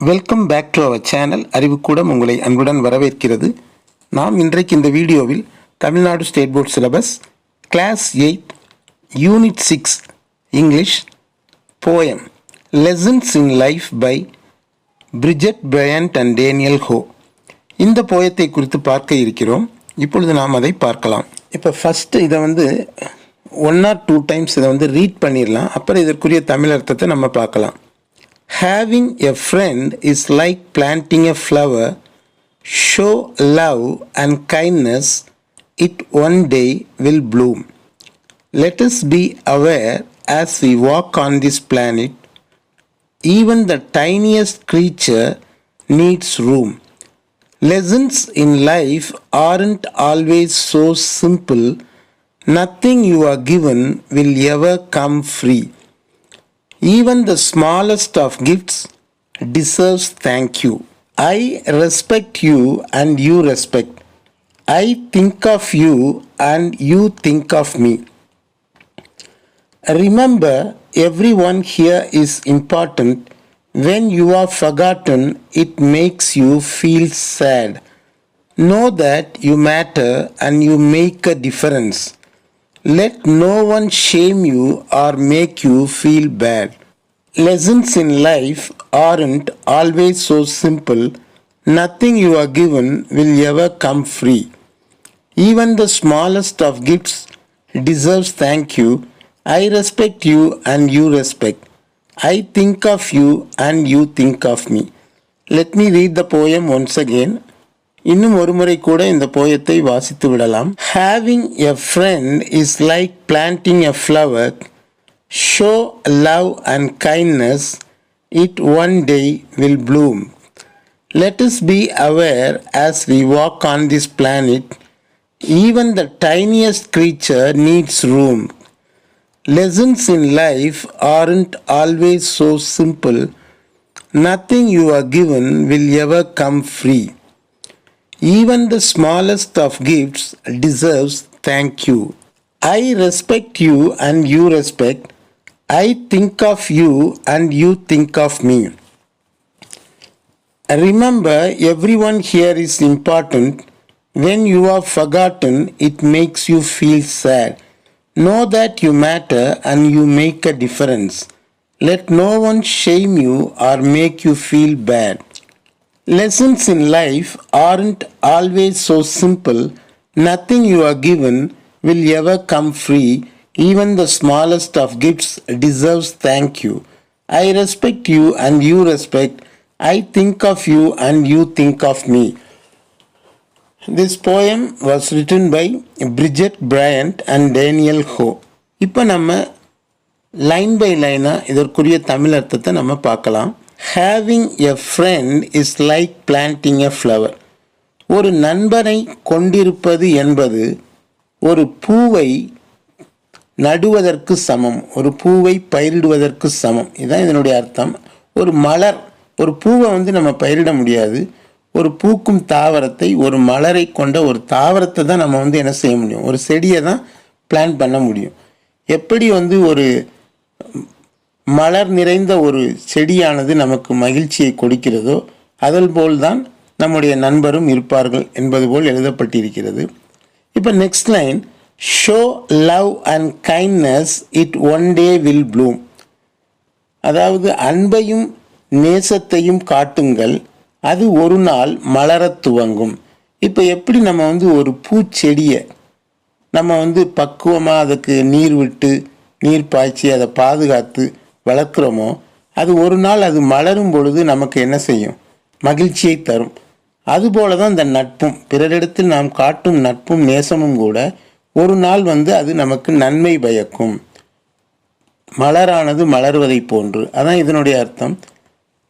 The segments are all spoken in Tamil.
Welcome back to our channel Arivukoodam உங்களை அன்புடன் வரவேற்கிறது. நாம் இன்றைக்கு இந்த வீடியோவில் Tamil Nadu state board syllabus class eight unit six English poem lessons in life by Bridget Bryant and Daniel Ho இந்த போயத்தை குறித்து பார்க்க இருக்கிறோம். இப்பொழுது நாம் அதை பார்க்கலாம். இப்போ ஃபஸ்ட்டு இதை வந்து ஒன் ஆர் டூ டைம்ஸ் இதை வந்து ரீட் பண்ணிடலாம் அப்புறம் இதற்குரிய தமிழ் அர்த்தத்தை நம்ம பார்க்கலாம். Having a friend is like planting a flower. Show love and kindness, it one day will bloom. Let us be aware as we walk on this planet, even the tiniest creature needs room. Lessons in life aren't always so simple. Nothing you are given will ever come free. Even the smallest of gifts deserves thank you. I respect you and you respect. I think of you and you think of me. Remember, everyone here is important. When you are forgotten, it makes you feel sad. Know that you matter and you make a difference. Let no one shame you or make you feel bad. Lessons in life aren't always so simple. Nothing you are given will ever come free. Even the smallest of gifts deserves thank you. I respect you and you respect. I think of you and you think of me. Let me read the poem once again. இன்னும் ஒரு முறை கூட இந்த போயத்தை வாசித்து விடலாம் having a friend is like planting a flower show love and kindness it one day will bloom let is be aware as we walk on this planet even the tiniest creature needs room lessons in life aren't always so simple nothing you are given will ever come free even the smallest of gifts deserves thank you. I respect you and you respect. I think of you and you think of me. Remember, everyone here is important. When you are forgotten, it makes you feel sad. Know that you matter and you make a difference. Let no one shame you or make you feel bad. Lessons in life aren't always so simple. Nothing you are given will ever come free. Even the smallest of gifts deserves thank you. I respect you and you respect. I think of you and you think of me. This poem was written by Bridget Bryant and Daniel Ho. இப்போ நம்ம லைன் பை லைனாக இதற்குரிய தமிழ் அர்த்தத்தை நம்ம பார்க்கலாம் having a friend is like planting a flower ஒரு நண்பனை கொண்டிருப்பது என்பது ஒரு பூவை நடுவதற்கு சமம் ஒரு பூவை பயிரிடுவதற்கு சமம். இதுதான் இதனுடைய அர்த்தம். ஒரு மலர் ஒரு பூவை வந்து நம்ம பயிரிட முடியாது. ஒரு பூக்கும் தாவரத்தை ஒரு மலரை கொண்ட ஒரு தாவரத்தை தான் நம்ம வந்து என்ன செய்ய முடியும்? ஒரு செடியை தான் பிளான் பண்ண முடியும். எப்படி வந்து ஒரு மலர் நிறைந்த ஒரு செடியானது நமக்கு மகிழ்ச்சியை கொடுக்கிறதோ அதன் போல்தான் நம்முடைய நண்பரும் இருப்பார்கள் என்பது போல் எழுதப்பட்டிருக்கிறது. இப்போ next line show love and kindness it one day will bloom அதாவது அன்பையும் நேசத்தையும் காட்டுங்கள் அது ஒரு நாள் மலரத் துவங்கும். இப்போ எப்படி நம்ம வந்து ஒரு பூச்செடியை நம்ம வந்து பக்குவமாக அதுக்கு நீர் விட்டு நீர் பாய்ச்சி அதை பாதுகாத்து வளர்க்குறோமோ அது ஒரு நாள் அது மலரும் பொழுது நமக்கு என்ன செய்யும்? மகிழ்ச்சியை தரும். அதுபோல தான் இந்த நட்பும் பிறரிடத்தில் நாம் காட்டும் நட்பும் நேசமும் கூட ஒரு நாள் வந்து அது நமக்கு நன்மை பயக்கும். மலரானது மலர்வதை போன்று. அதான் இதனுடைய அர்த்தம்.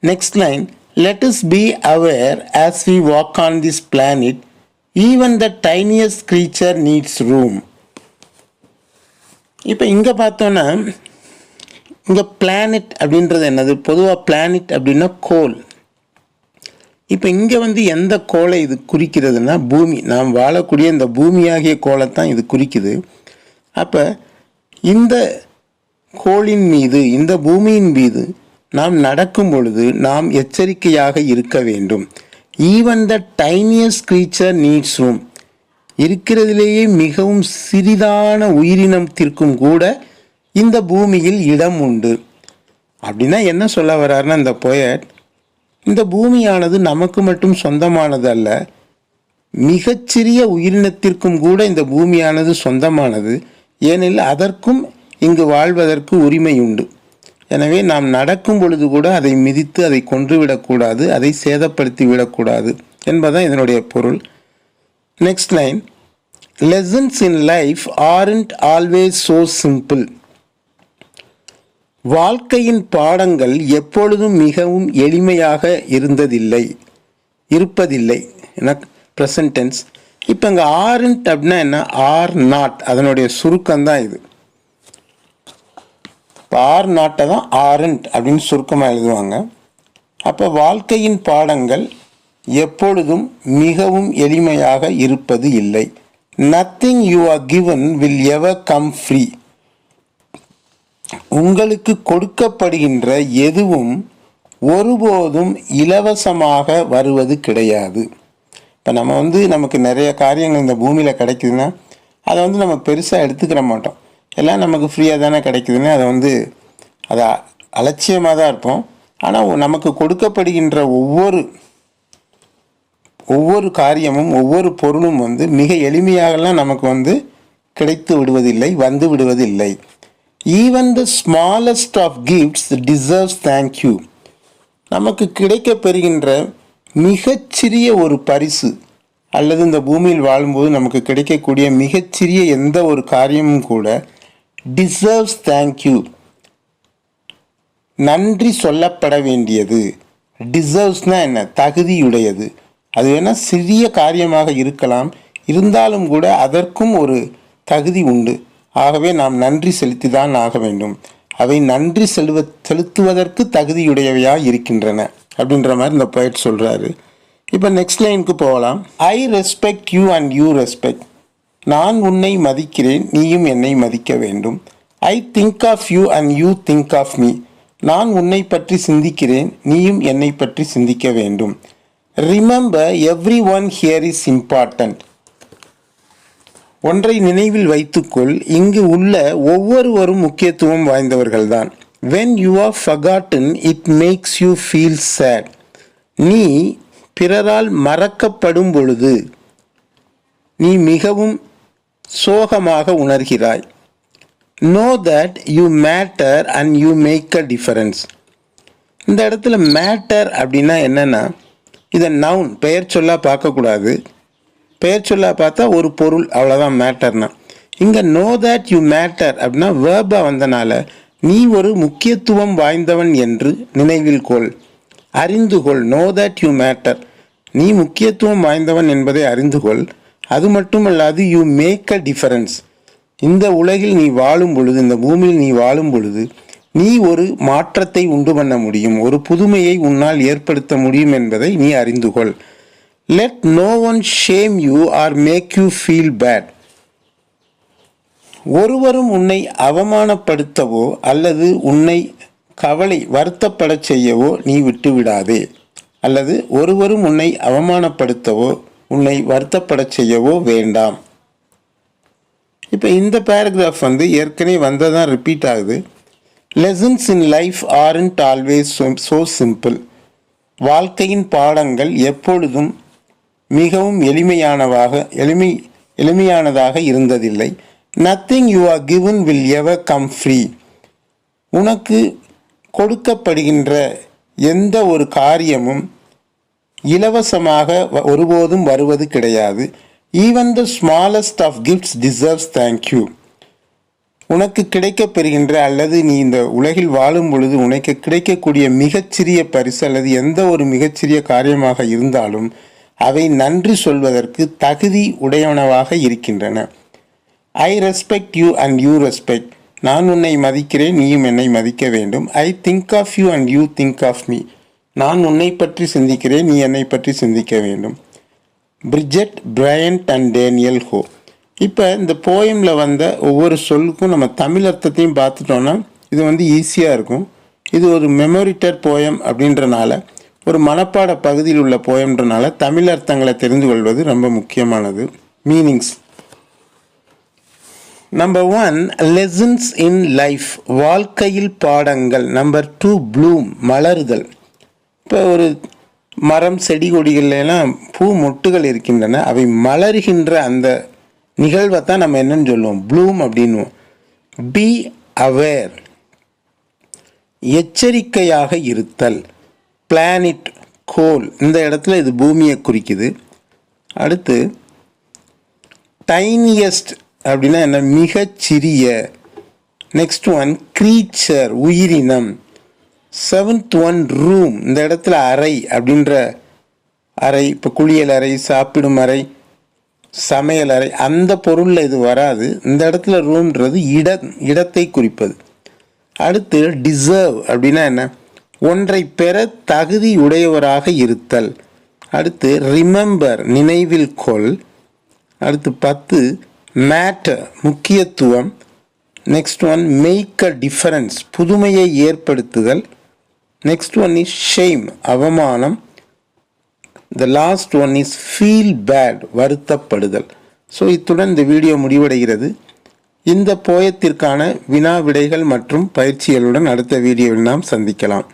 Next line let is be aware as we walk on this planet even the tiniest creature needs room இப்போ இங்கே பார்த்தோன்னா இங்கே பிளானட் அப்படின்றது என்னது? பொதுவாக பிளானட் அப்படின்னா கோல் இப்போ இங்கே வந்து எந்த கோளை இது குறிக்கிறதுனா பூமி. நாம் வாழக்கூடிய இந்த பூமியாகிய கோளை தான் இது குறிக்குது. அப்போ இந்த கோளின் மீது இந்த பூமியின் மீது நாம் நடக்கும் பொழுது நாம் எச்சரிக்கையாக இருக்க வேண்டும். Even the tiniest creature needs room இருக்கிறதிலேயே மிகவும் சிறிதான உயிரினத்திற்கும் கூட இந்த பூமியில் இடம் உண்டு. அப்படின்னா என்ன சொல்ல வர்றாருன்னா இந்த பொயட் இந்த பூமியானது நமக்கு மட்டும் சொந்தமானது அல்ல மிகச்சிறிய உயிரினத்திற்கும் கூட இந்த பூமியானது சொந்தமானது ஏனெனில் அதற்கும் இங்கு வாழ்வதற்கு உரிமை உண்டு. எனவே நாம் நடக்கும் பொழுது கூட அதை மிதித்து அதை கொன்று விடக்கூடாது அதை சேதப்படுத்தி விடக்கூடாது என்பதுதான் இதனுடைய பொருள். Next line lessons in life aren't always so simple வாழ்க்கையின் பாடங்கள் எப்பொழுதும் மிகவும் எளிமையாக இருந்ததில்லை இருப்பதில்லை. என ப்ரெசன்டென்ஸ் இப்போ இங்கே ஆர்ன்ட் அப்படின்னா என்ன? ஆர் நாட் அதனுடைய சுருக்கம் தான் இது. இப்போ ஆர் நாட்டை தான் ஆர்ன்ட் அப்படின்னு சுருக்கமாக எழுதுவாங்க. அப்போ வாழ்க்கையின் பாடங்கள் எப்பொழுதும் மிகவும் எளிமையாக இருப்பது இல்லை. Nothing you are given will ever come free உங்களுக்கு கொடுக்கப்படுகின்ற எதுவும் ஒருபோதும் இலவசமாக வருவது கிடையாது. இப்போ நம்ம வந்து நமக்கு நிறைய காரியங்கள் இந்த பூமியில் கிடைக்குதுன்னா அதை வந்து நம்ம பெருசாக எடுத்துக்கிற மாட்டோம். எல்லாம் நமக்கு ஃப்ரீயாக தானே கிடைக்குதுன்னு அதை வந்து அதை அலட்சியமாக தான் இருப்போம். ஆனால் நமக்கு கொடுக்கப்படுகின்ற ஒவ்வொரு ஒவ்வொரு காரியமும் ஒவ்வொரு பொருளும் வந்து மிக எளிமையாகலாம் நமக்கு வந்து கிடைத்து விடுவதில்லை வந்து விடுவதில்லை. Even the smallest of gifts deserves thank you நமக்கு கிடைக்க பெறுகின்ற மிகச்சிறிய ஒரு பரிசு. அல்லது இந்த பூமியில் வாழும்போது நமக்கு கிடைக்கக்கூடிய மிகச்சிறிய எந்த ஒரு காரியமும் கூட டிசர்வ்ஸ் தேங்க்யூ நன்றி சொல்லப்பட வேண்டியது. டிசர்வ்ஸ்னால் என்ன? தகுதியுடையது. அது வேணால் சிறிய காரியமாக இருக்கலாம். இருந்தாலும் கூட அதற்கும் ஒரு தகுதி உண்டு. ஆகவே நாம் நன்றி செலுத்தி தான் ஆக வேண்டும். அவை நன்றி செலுவ செலுத்துவதற்கு தகுதியுடையவையாக இருக்கின்றன அப்படின்ற மாதிரி இந்த poet சொல்கிறாரு இப்போ நெக்ஸ்ட் லைனுக்கு போகலாம். I respect you and you respect நான் உன்னை மதிக்கிறேன் நீயும் என்னை மதிக்க வேண்டும். I think of you and you think of me நான் உன்னை பற்றி சிந்திக்கிறேன் நீயும் என்னை பற்றி சிந்திக்க வேண்டும். Remember every one here is important ஒன்றை நினைவில் வைத்துக்கொள் இங்கு உள்ள ஒவ்வொருவரும் முக்கியத்துவம் வாய்ந்தவர்கள்தான். When you are forgotten it makes you feel sad நீ பிறரால் மறக்கப்படும் பொழுது நீ மிகவும் சோகமாக உணர்கிறாய். Know that you matter and you make a difference இந்த இடத்துல மேட்டர் அப்படின்னா என்னென்னா இதை நவுன் பெயர் சொல்லா பார்க்கக்கூடாது. பெயர் சொல்லா பார்த்தா ஒரு பொருள் அவ்வளோதான் மேட்டர்னா இங்கே நோ தேட் யூ மேட்டர் அப்படின்னா வேர்பா வந்தனால நீ ஒரு முக்கியத்துவம் வாய்ந்தவன் என்று நினைவில் கொள். அறிந்து கொள் நோ தட் யூ மேட்டர் நீ முக்கியத்துவம் வாய்ந்தவன் என்பதை அறிந்து கொள். அது மட்டுமல்லாது யூ மேக் அ டிஃபரன்ஸ் இந்த உலகில் நீ வாழும் பொழுது இந்த பூமியில் நீ வாழும் பொழுது நீ ஒரு மாற்றத்தை உண்டு பண்ண முடியும். ஒரு புதுமையை உன்னால் ஏற்படுத்த முடியும் என்பதை நீ அறிந்து கொள். Let no one shame you or make you feel bad ஒருவரும் உன்னை அவமானப்படுத்தவோ அல்லது உன்னை கவலை வருத்தப்படச் செய்யவோ நீ விட்டுவிடாதே. அல்லது ஒருவரும் உன்னை அவமானப்படுத்தவோ உன்னை வருத்தப்படச் செய்யவோ வேண்டாம். இப்போ இந்த பேராகிராஃப் வந்து ஏற்கனவே வந்ததான் ரிப்பீட் ஆகுது. Lessons in life aren't always so simple வாழ்க்கையின் பாடங்கள் எப்பொழுதும் மிகவும் எளிமையானவாக எளிமை எளிமையானதாக இருந்ததில்லை. Nothing you are given will ever come free உனக்கு கொடுக்கப்படுகின்ற எந்த ஒரு காரியமும் இலவசமாக வ- ஒருபோதும் வருவது கிடையாது. Even the smallest of gifts deserves thank you உனக்கு கிடைக்கப்பெறுகின்ற அல்லது நீ இந்த உலகில் வாழும் பொழுது உனக்கு கிடைக்கக்கூடிய மிகச்சிறிய பரிசு அல்லது எந்த ஒரு மிகச்சிறிய காரியமாக இருந்தாலும் அவை நன்றி சொல்வதற்கு தகுதி உடையவனவாக இருக்கின்றன. I respect you and you respect நான் உன்னை மதிக்கிறேன் நீயும் என்னை மதிக்க வேண்டும். I think of you and you think of me நான் உன்னை பற்றி சிந்திக்கிறேன் நீ என்னை பற்றி சிந்திக்க வேண்டும். பிரிஜெட் பிரையண்ட் அண்ட் டேனியல் ஹோ இப்போ இந்த போயமில் வந்த ஒவ்வொரு சொல்லுக்கும் நம்ம தமிழ் அர்த்தத்தையும் பார்த்துட்டோன்னா இது வந்து ஈஸியாக இருக்கும். இது ஒரு மெமோரிட்டர் போயம் அப்படின்றனால ஒரு மனப்பாட பகுதியில் உள்ள போயம்ன்றனால தமிழ் அர்த்தங்களை தெரிந்து கொள்வது ரொம்ப முக்கியமானது. Meanings number one lessons in life வாழ்க்கையில் பாடங்கள். நம்பர் டூ ப்ளூம் மலருதல். இப்போ ஒரு மரம் செடி கொடிகள்லாம் பூ மொட்டுகள் இருக்கின்றன. அவை மலர்கின்ற அந்த நிகழ்வை தான் நம்ம என்னன்னு சொல்லுவோம். ப்ளூம் அப்படின்னுவோம். பி அவேர் எச்சரிக்கையாக இருத்தல். பிளானிட் கோல் இந்த இடத்துல இது பூமியை குறிக்குது. அடுத்து டைனியஸ்ட் அப்படின்னா என்ன? மிகச்சிறிய. நெக்ஸ்ட் ஒன் க்ரீச்சர் உயிரினம். செவன்த் ஒன் ரூம் இந்த இடத்துல அறை அப்படின்ற அறை இப்போ குளியல் அறை சாப்பிடும் அறை சமையல் அறை அந்த பொருளில் இது வராது. இந்த இடத்துல ரூம்ன்றது இட இடத்தை குறிப்பது. அடுத்து டிசர்வ் அப்படின்னா என்ன? ஒன்றை பெற தகுதியுடையவராக இருத்தல். அடுத்து ரிமெம்பர் நினைவில் கொள். அடுத்து பத்து மேட்டர் முக்கியத்துவம். Next one make a difference புதுமையை ஏற்படுத்துதல். நெக்ஸ்ட் ஒன் இஸ் ஷேம் அவமானம். The last one is feel bad வருத்தப்படுதல். So இத்துடன் இந்த வீடியோ முடிவடைகிறது. இந்த போயத்திற்கான வினா விடைகள் மற்றும் பயிற்சிகளுடன் அடுத்த வீடியோவில் நாம் சந்திக்கலாம்.